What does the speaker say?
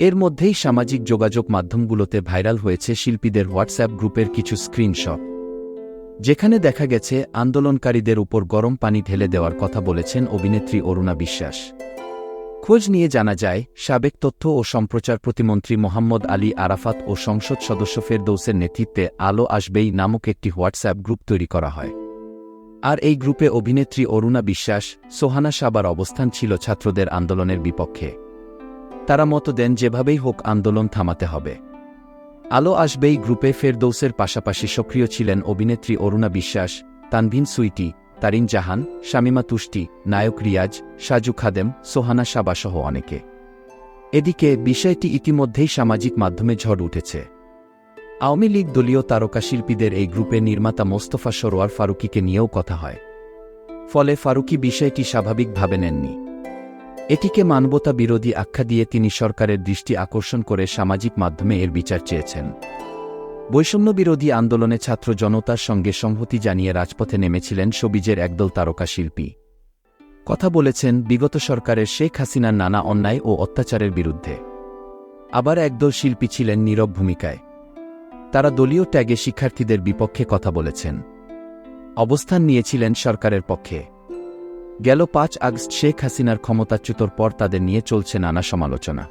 এর মধ্যেই সামাজিক যোগাযোগ মাধ্যমগুলোতে ভাইরাল হয়েছে শিল্পীদের হোয়াটসঅ্যাপ গ্রুপের কিছু স্ক্রিনশট। যেখানে দেখা গেছে, আন্দোলনকারীদের উপর গরম পানি ঢেলে দেওয়ার কথা বলেছেন অভিনেত্রী অরুণা বিশ্বাস। খোঁজ নিয়ে জানা যায়, সাবেক তথ্য ও সম্প্রচার প্রতিমন্ত্রী মোহাম্মদ আলী আরাফাত ও সংসদ সদস্য ফেরদৌসের নেতৃত্বে আলো আসবেই নামক একটি হোয়াটসঅ্যাপ গ্রুপ তৈরি করা হয়। আর এই গ্রুপে অভিনেত্রী অরুণা বিশ্বাস, সোহানা সাবার অবস্থান ছিল ছাত্রদের আন্দোলনের বিপক্ষে। তারা মত দেন যেভাবেই হোক আন্দোলন থামাতে হবে। আলো আসবেই গ্রুপে ফেরদৌসের পাশাপাশি সক্রিয় ছিলেন অভিনেত্রী অরুণা বিশ্বাস, তানভিন সুইটি, তারিন জাহান, শামিমা তুষ্টি, নায়ক রিয়াজ, সাজু খাদেম, সোহানা সাবাসহ অনেকে। এদিকে বিষয়টি ইতিমধ্যেই সামাজিক মাধ্যমে ঝড় উঠেছে। আওয়ামী লীগ দলীয় তারকা শিল্পীদের এই গ্রুপে নির্মাতা মোস্তফা সরোয়ার ফারুকিকে নিয়েও কথা হয়। ফলে ফারুকি বিষয়টি স্বাভাবিকভাবে নেননি। এটিকে মানবতা বিরোধী আখ্যা দিয়ে তিনি সরকারের দৃষ্টি আকর্ষণ করে সামাজিক মাধ্যমে এর বিচার চেয়েছেন। বৈষম্য বিরোধী আন্দোলনে ছাত্র জনতার সঙ্গে সংহতি জানিয়ে রাজপথে নেমেছিলেন সবিজের একদল তারকা শিল্পী। কথা বলেছেন বিগত সরকারের শেখ হাসিনার নানা অন্যায় ও অত্যাচারের বিরুদ্ধে। আবার একদল শিল্পী ছিলেন নীরব ভূমিকায়। তারা দলীয় ট্যাগে শিক্ষার্থীদের বিপক্ষে কথা বলেছেন। অবস্থান নিয়েছিলেন সরকারের পক্ষে। গেল পাঁচ আগস্ট শেখ হাসিনার ক্ষমতাচ্যুতর পর তাদের নিয়ে চলছে নানা সমালোচনা।